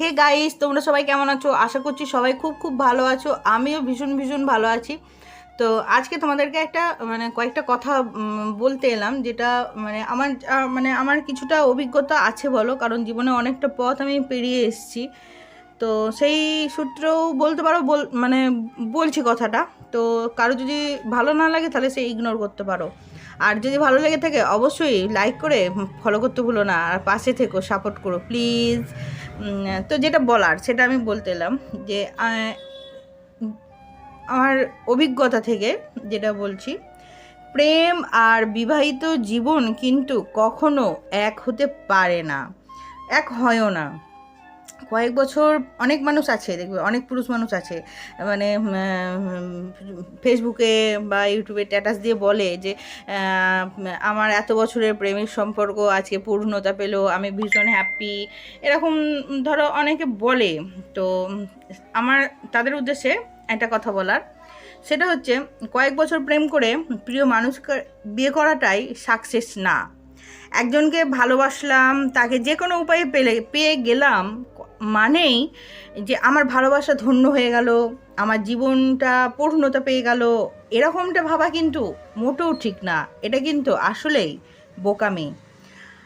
Hey guys, তোমরা সবাই কেমন আছো? আশা করছি সবাই খুব খুব ভালো আছো। আমিও ভীষণ ভীষণ ভালো আছি। তো আজকে তোমাদেরকে একটা মানে কয়েকটা কথা বলতে এলাম, যেটা মানে আমার মানে আমার কিছুটা অভিজ্ঞতা আছে বলো, কারণ জীবনে অনেকটা পথ আমি পেরিয়ে এসেছি। তো সেই সূত্রেও বলতে পারো, বল মানে বলছি কথাটা। তো কারও যদি ভালো না লাগে, তাহলে সে ইগনোর করতে পারো। আর যদি ভালো লেগে থাকে, অবশ্যই লাইক করে ফলো করতে ভুলো না। আর পাশে থেকো সাপোর্ট করো প্লিজ তো যেটা বলার, সেটা আমি বলতে এলাম যে আমার অভিজ্ঞতা থেকে যেটা বলছি, প্রেম আর বিবাহিত জীবন কিন্তু কখনো এক হতে পারে না, এক হয়ও না। কয়েক বছর অনেক মানুষ আছে, দেখবে, অনেক পুরুষ মানুষ আছে মানে ফেসবুকে বা ইউটিউবে স্ট্যাটাস দিয়ে বলে যে আমার এত বছরের প্রেমের সম্পর্ক, আজকে পূর্ণতা পেল, আমি ভীষণ হ্যাপি এরকম, ধরো, অনেকে বলে। তো, আমার, তাদের উদ্দেশ্যে একটা কথা বলার। সেটা হচ্ছে, কয়েক বছর প্রেম করে প্রিয় মানুষকে বিয়ে করাটাই সাকসেস না। একজনকে ভালোবাসলাম, তাকে যে কোনো উপায়ে পেলে, পেয়ে গেলাম, মানেই যে আমার ভালোবাসা ধন্য হয়ে গেল, আমার জীবনটা পূর্ণতা পেয়ে গেল, এরকমটা ভাবা কিন্তু মোটেও ঠিক না। এটা কিন্তু আসলেই বোকামি।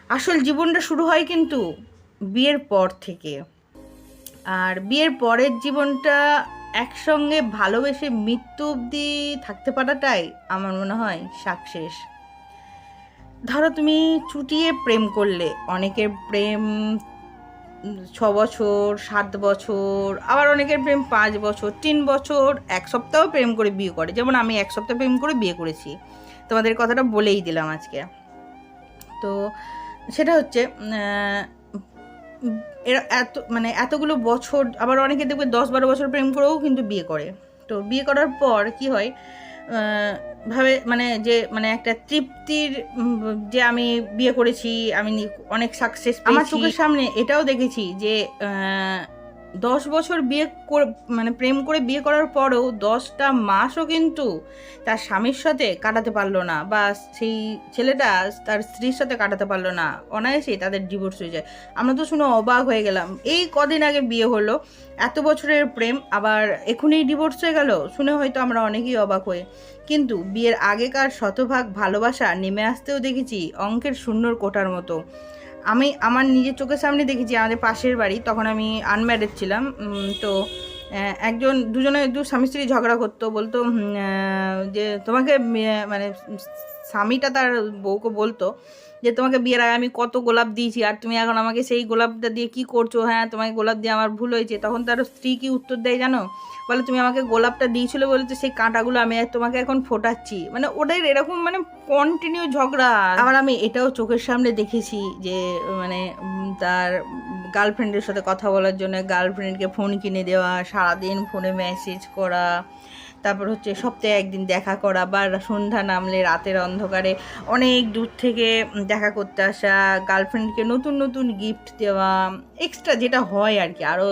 আসল জীবনটা শুরু হয় কিন্তু বিয়ের পর থেকে। আর বিয়ের পরের জীবনটা একসঙ্গে ভালোবেসে মৃত্যু অবধি থাকতে পারাটাই আমার মনে হয় সাকসেস। ধরো তুমি চুটিয়ে প্রেম করলে, অনেকের প্রেম ছ বছর, সাত বছর, আবার অনেকের প্রেম পাঁচ বছর, তিন বছর, এক সপ্তাহ প্রেম করে বিয়ে করে। যেমন আমি এক সপ্তাহ প্রেম করে বিয়ে করেছি। তোমাদের কথাটা বলেই দিলাম আজকে। তো সেটা হচ্ছে এরা এত মানে এতগুলো বছর, আবার অনেকে দেখবে দশ বারো বছর প্রেম করেও কিন্তু বিয়ে করে। তো বিয়ে করার পর কি হয় ভাবে মানে যে মানে একটা তৃপ্তির যে আমি বিয়ে করেছি আমি অনেক সাকসেস আমার চোখের সামনে এটাও দেখেছি যে দশ বছর বিয়ে করে মানে প্রেম করে বিয়ে করার পরেও দশটা মাসও কিন্তু তার স্বামীর সাথে কাটাতে পারল না বা সেই ছেলেটা তার স্ত্রীর সাথে কাটাতে পারল না। অনায়াসেই তাদের ডিভোর্স হয়ে যায়। আমরা তো শুনে অবাক হয়ে গেলাম, এই কদিন আগে বিয়ে হলো, এত বছরের প্রেম, আবার এখনই ডিভোর্স হয়ে গেল, শুনে হয়তো আমরা অনেকেই অবাক হয়ে কিন্তু বিয়ের আগেকার শতভাগ ভালোবাসা নেমে আসতেও দেখেছি অঙ্কের শূন্যর কোটার মতো। আমি আমার নিজের চোখের সামনে দেখেছি, আমাদের পাশের বাড়ি, তখন আমি আনম্যারিড ছিলাম তো একজন, দুজনে দু স্বামী স্ত্রী ঝগড়া করতো, বলতো যে তোমাকে মানে স্বামীটা তার বউকে বলতো যে, তোমাকে বিয়ের আগে আমি কত গোলাপ দিয়েছি আর তুমি এখন আমাকে সেই গোলাপটা দিয়ে কি করছ? হ্যাঁ তোমাকে গোলাপ দিয়ে আমার ভুল হয়েছে। তখন তার স্ত্রী কি উত্তর দেয় জানো? বলে, তুমি আমাকে গোলাপটা দিয়েছিলে বলে তো সেই কাঁটাগুলো আমি তোমাকে এখন ফোটাচ্ছি। মানে ওদের এরকম মানে কন্টিনিউ ঝগড়া। আবার আমি এটাও চোখের সামনে দেখেছি যে মানে তার গার্লফ্রেন্ডের সাথে কথা বলার জন্য গার্লফ্রেন্ডকে ফোন কিনে দেওয়া, সারাদিন ফোনে মেসেজ করা তারপর হচ্ছে সপ্তাহে একদিন দেখা করা বা সন্ধ্যা নামলে রাতের অন্ধকারে অনেক দূর থেকে দেখা করতে আসা গার্লফ্রেন্ডকে নতুন নতুন গিফট দেওয়া এক্সট্রা যেটা হয় আর কি আরও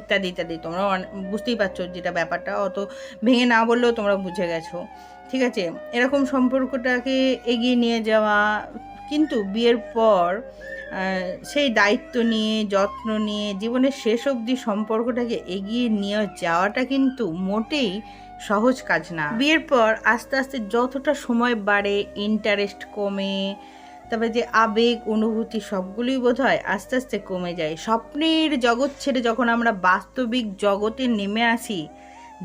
ইত্যাদি ইত্যাদি। তোমরা বুঝতেই পারছ যেটা ব্যাপারটা, অত ভেঙে না বললেও তোমরা বুঝে গেছো। ঠিক আছে? এরকম সম্পর্কটাকে এগিয়ে নিয়ে যাওয়া, কিন্তু বিয়ের পর সেই দায়িত্ব নিয়ে, যত্ন নিয়ে, জীবনের শেষ অবধি সম্পর্কটাকে এগিয়ে নিয়ে যাওয়াটা কিন্তু মোটেই সহজ কাজ না। বিয়ের পর আস্তে আস্তে যতটা সময় বাড়ে ইন্টারেস্ট কমে তবে যে আবেগ, অনুভূতি সবগুলোই বোধ হয় আস্তে আস্তে কমে যায়। স্বপ্নের জগৎ ছেড়ে যখন আমরা বাস্তবিক জগতে নেমে আসি,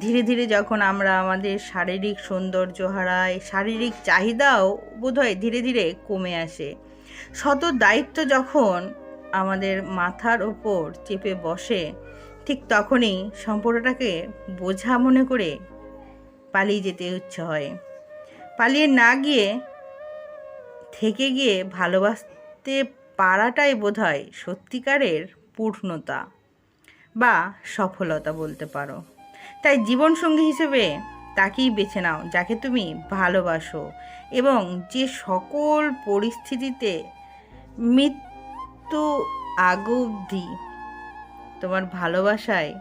ধীরে ধীরে যখন আমরা আমাদের শারীরিক সৌন্দর্য হারাই, শারীরিক চাহিদাও বোধহয় ধীরে ধীরে কমে আসে। শত দায়িত্ব যখন আমাদের মাথার ওপর চেপে বসে, ঠিক তখনই সম্পর্কটাকে বোঝা মনে করে পালিয়ে যেতে ইচ্ছে হয়। পালিয়ে না গিয়ে থেকে গিয়ে ভালোবাসতে পারাটাই বোধহয় সত্যিকারের পূর্ণতা বা সফলতা বলতে পারো। তাই জীবনসঙ্গী হিসেবে তাকেই বেছে নাও, যাকে তুমি ভালোবাসো এবং যে সকল পরিস্থিতিতে মৃত্যু আগ অবধি তোমার ভালোবাসায়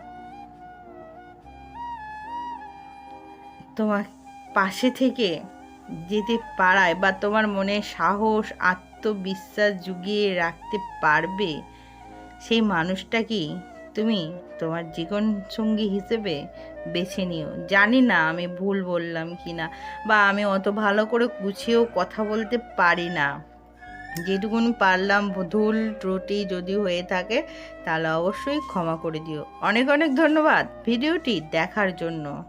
তোমার পাশে থেকে যেতে পারায় বা তোমার মনে সাহস, আত্মবিশ্বাস জুগিয়ে রাখতে পারবে, সেই মানুষটাকেই তুমি তোমার জীবন সঙ্গী হিসেবে বেছে নিও? জানি না আমি ভুল বললাম কি না বা আমি অত ভালো করে গুছিয়েও কথা বলতে পারি না। যেটুকুনি পারলাম ধুল ত্রুটি যদি হয়ে থাকে তাহলে অবশ্যই ক্ষমা করে দিও। অনেক অনেক ধন্যবাদ ভিডিওটি দেখার জন্য।